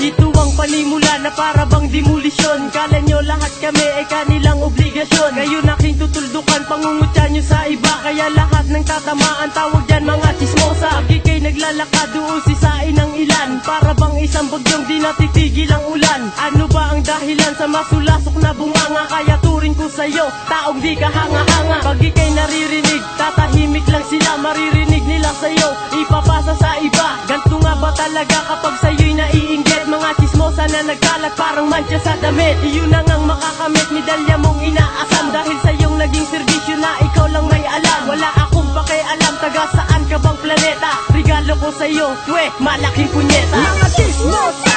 Ito ang panimula na para bang demolisyon. Kala nyo lahat kami ay kanilang obligasyon. Kayo naking tutuldukan, pangungutya nyo sa iba. Kaya lahat ng tatamaan, tawag dyan mga chismosa. Pagki kay naglalakad, uusisain ang ilan. Para bang isang bagyong di natitigil ang ulan. Ano ba ang dahilan sa masulasok na bumanga Kaya turing ko sa'yo, taong di ka hanga-hanga Pag ikay naririnig, tatamaan tatahimik lang sila Maririnig nila sa'yo, ipapasa sa iba. Ganto nga ba talaga kapag sa'yo'y naiinggit? Mga chismosa na nagkalat parang mancha sa damit. Iyon na ngang makakamit, medalya mong inaasam. Dahil sa iyong naging serbisyo na ikaw lang may alam. Wala akong pakialam, taga saan ka bang planeta? Regalo ko sa'yo, we, malaking punyeta. Mga chismosa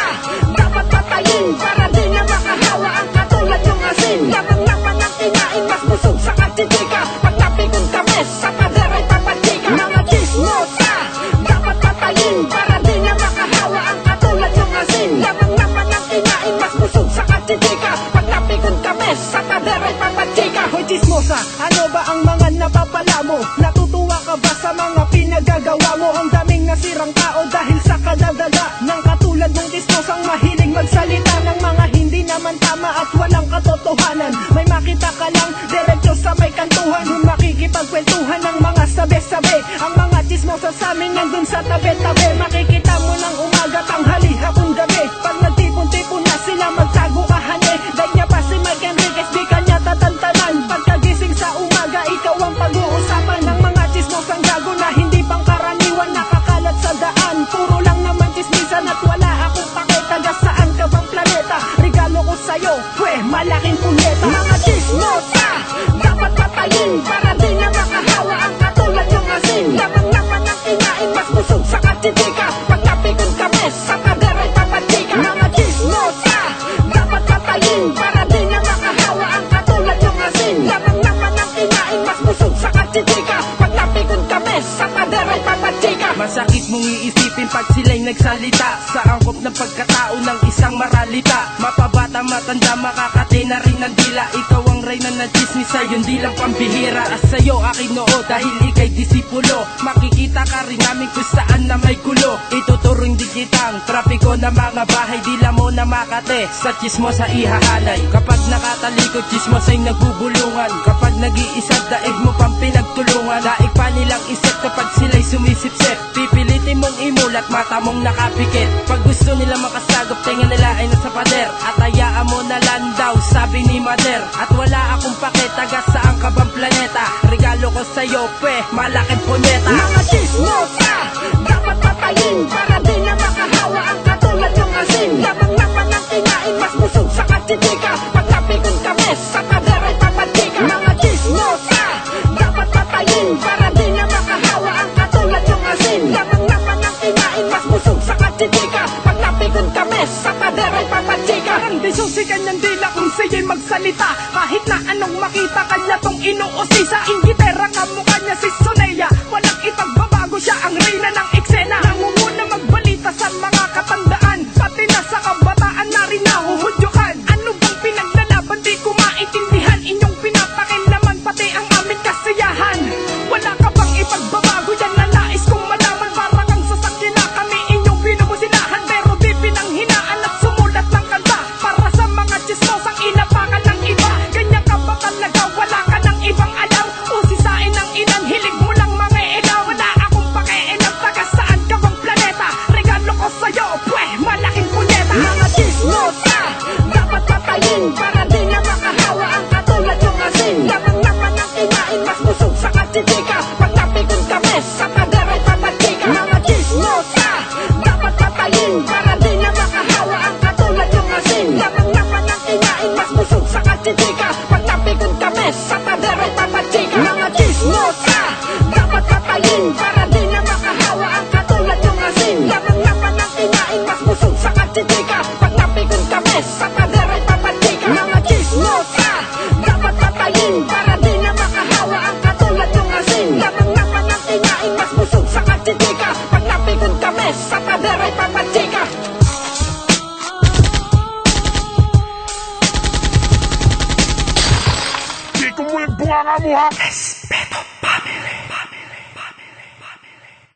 Sa pader ay papachika Hoy chismosa. Ano ba ang mga napapala mo? Natutuwa ka ba sa mga pinagagawa mo? Ang daming nasirang tao dahil sa kadadala Ng katulad mong chismosang mahilig magsalita Ng mga hindi naman tama at walang katotohanan. May makita ka lang diretso sa may kantuhan. Kung makikipagkwentuhan ng mga sabi-sabi Ang mga chismosa sa amin nandun sa tabi-tabi iisipin pag sila'y nagsalita. Sa angkop ng pagkatao ng isang maralita. Mapabata matanda makakati na rin ang dila. Ikaw ang reyna ng chismis sa'yo di lang pambihira. At sa'yo aking noo dahil ikay disipulo. Makikita ka rin namin kung saan na may gulo Ituturing di kitang trapiko ng mga bahay Dila mo na makate. Sa chismos sa ihahalay. Kapag nakatalikod chismos ay nagugulungan. Kapag nag-iisa daig mo pang pinagtulungan. Daig pa nilang isip kapag sila'y sumisipsip. Mong imulat mata mong nakapikit. Pag gusto nila makasagop tenga nila ay nasa pader. At hayaan mo na lang daw sabi ni Mader. At wala akong pakitaga saan ka bang planeta. Regalo ko sa'yo pe malaking Kahit na anong makita kanya tong inuusisa. Ingitera ka mukha niya si Soneya kachichika Pag napikon kami sa pader ay papachika Mga chismosa dapat patayin Para di na makahawa ang katulad yung asin Lamang naman ang kinain mas busog sa kachichika Pag napikon kami sa pader ay papachika Mga chismosa dapat patayin Para di na makahawa ang katulad yung asin Lamang Di ko